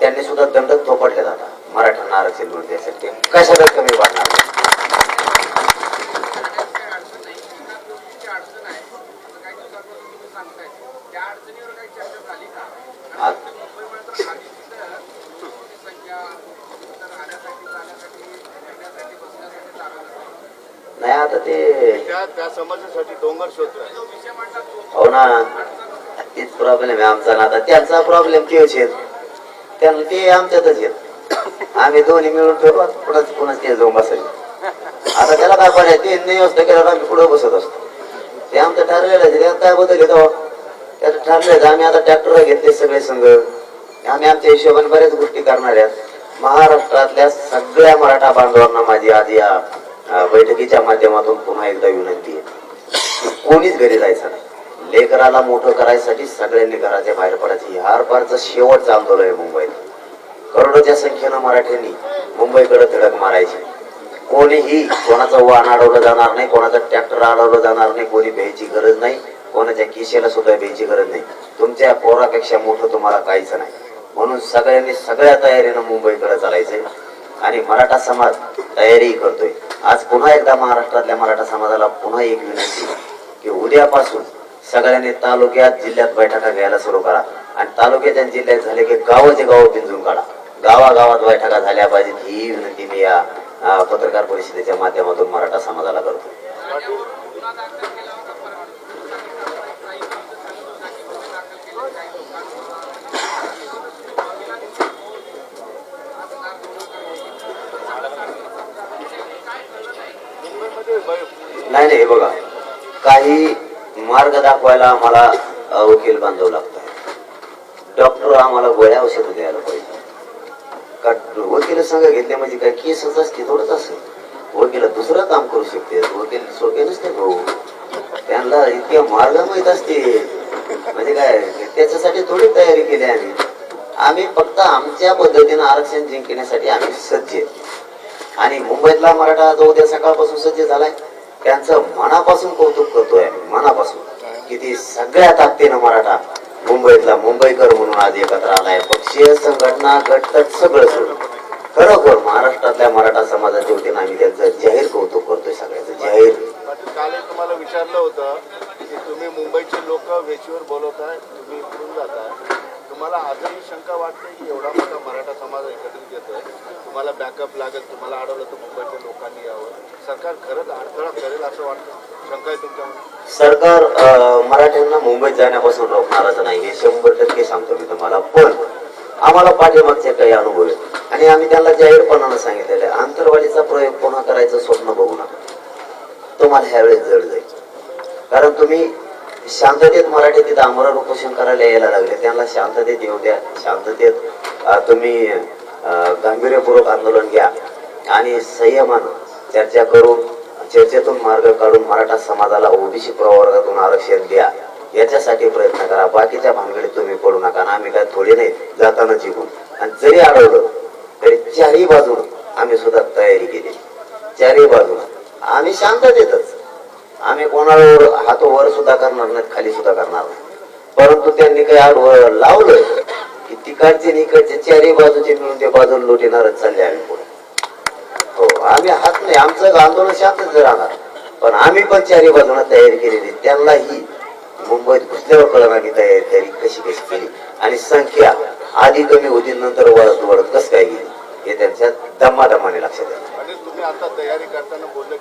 त्यांनी सुद्धा दंड थोपटले जातात मराठ्यांना आरक्षण मिळून द्यायसाठी. कशाला कमी वाढणार? नाही. आता ते त्या समस्येसाठी डोंगर शोधतोय हो ना. तीच प्रॉब्लेम आहे आमचा ना. आता त्यांचा प्रॉब्लेम किती त्यांना ते आमच्यातच येत. आम्ही दोन्ही मिळून ठेवू पुढे कुणाच ते जाऊन बसायचं. आता त्याला काय पर्याय ते नाही व्यवस्था केल्यावर आम्ही पुढे बसत असतो. ते आमचं ठरलेलं आहे त्यात काय बदल येतो त्याचं ठरलेलं आम्ही आता ट्रॅक्टर घेतले सगळे संघ. आम्ही आमच्या हिशोबाने बऱ्याच गोष्टी करणार आहेत. महाराष्ट्रातल्या सगळ्या मराठा बांधवांना माझी आधी या बैठकीच्या माध्यमातून पुन्हा एकदा विनंती आहे. कोणीच घरी जायचं नाही. लेकराला मोठं करायसाठी सगळ्यांनी घराच्या बाहेर पडायची. हारपारचं शेवटचं आंदोलन आहे मुंबईत. करोडोच्या संख्येनं मराठ्यांनी मुंबईकडे धडक मारायची. कोणीही कोणाचं वाहन अडवलं जाणार नाही कोणाचं ट्रॅक्टर अडवलं जाणार नाही कोणी भ्यायची गरज नाही कोणाच्या किशेला सुद्धा भ्यायची गरज नाही. तुमच्या पोरापेक्षा मोठं तुम्हाला काहीच नाही. म्हणून सगळ्यांनी सगळ्या तयारीनं मुंबईकडे चालायचंय आणि मराठा समाज तयारी करतोय. आज पुन्हा एकदा महाराष्ट्रातल्या मराठा समाजाला पुन्हा एक विनंती की उद्यापासून सगळ्यांनी तालुक्यात जिल्ह्यात बैठका घ्यायला सुरू करा. आणि तालुक्यात आणि जिल्ह्यात झाले की गावाचे गाव पिंजून काढा. गावागावात बैठका झाल्या पाहिजेत ही विनंती मी या पत्रकार परिषदेच्या माध्यमातून मराठा समाजाला करतो. नाही नाही हे बघा. काही मार्ग दाखवायला आम्हाला वकील बांधव लागतात. डॉक्टर आम्हाला गोळ्या औषध द्यायला पाहिजे. का वकील संघ घेतले म्हणजे काय? केसच असते थोडंच असेल वकील दुसरं काम करू शकते. वकील सोपे नसते भाऊ. त्यांना इतके मार्ग माहीत असते. म्हणजे काय? त्याच्यासाठी थोडी तयारी केली आम्ही. आम्ही फक्त आमच्या पद्धतीनं आरक्षण जिंकण्यासाठी आम्ही सज्ज आणि मुंबईतला मराठा जो उद्या सकाळपासून सज्ज झालाय. त्यांचं मनापासून कौतुक करतोय मनापासून. किती सगळ्या ताकदीनं मराठा मुंबईतला मुंबईकर म्हणून आज एकत्र आलाय. पक्षीय संघटना गटतट सगळं सोडून. खरोखर महाराष्ट्रातल्या मराठा समाजाच्या वतीनं आम्ही त्यांचं जाहीर कौतुक करतोय सगळ्याचं. जाहीर. काल तुम्हाला विचारलं होतं की तुम्ही मुंबईचे लोक वेचीवर बोलवताय तुम्ही तुम्हाला आजही शंका वाटते की एवढा मोठा मराठा समाज एकत्रित येतोय? तुम्हाला बॅकअप लागेल तुम्हाला अडवलं तर मुंबईच्या लोकांनी यावं. सरकार खरंच अडथळा करेल असं वाटतं? शंका आहे तुमच्यामध्ये सरकार मराठ्यांना मुंबईत जाण्यापासून रोखणारच नाही हे शंभर टक्के सांगतो मी तुम्हाला. पण आम्हाला पाठीमागचे काही अनुभव आहेत. आणि आम्ही त्यांना जाहीरपणानं सांगितलेलं आहे आंतरवालीचा प्रयोग पुन्हा करायचं स्वप्न बघू नका. तुम्हाला ह्यावेळेस जड जाईल. कारण तुम्ही शांततेत मराठी तिथं आमरण उपोषण करायला यायला लागले. त्यांना शांततेत येऊ द्या. शांततेत तुम्ही गांभीर्यपूर्वक आंदोलन घ्या आणि संयमानं चर्चा करून चर्चेतून मार्ग काढून मराठा समाजाला ओबीसी प्रवर्गातून आरक्षण द्या. याच्यासाठी प्रयत्न करा. बाकीच्या भानगडीत तुम्ही पडू नका. आणि आम्ही काय थोडे नाही जाताना जिंकून आणि जरी अडवलं तरी चारही बाजून आम्ही सुद्धा तयारी केली. चारही बाजून. आम्ही शांततेतच. आम्ही कोणावर हात वर सुद्धा करणार नाहीत खाली सुद्धा करणार नाही परंतु त्यांनी काही आड वर लावलं की तिकडचे निकडचे चारही बाजूचे मिळून ते बाजूला लुटिणारच चालले आम्ही पुढे. हो आम्ही हात नाही आमचं आंदोलन शांतच राहणार. पण आम्ही पण चारी बाजूला तयारी केलेली त्यांनाही मुंबईत घुसल्यावर कळणार की तयारी तयारी कशी कशी केली. आणि संख्या आधी कमी होती नंतर वळत वळत कस काय गेली? हे त्यांच्या दमादमाने लक्षात येतं. तुम्ही आता तयारी करताना बोललं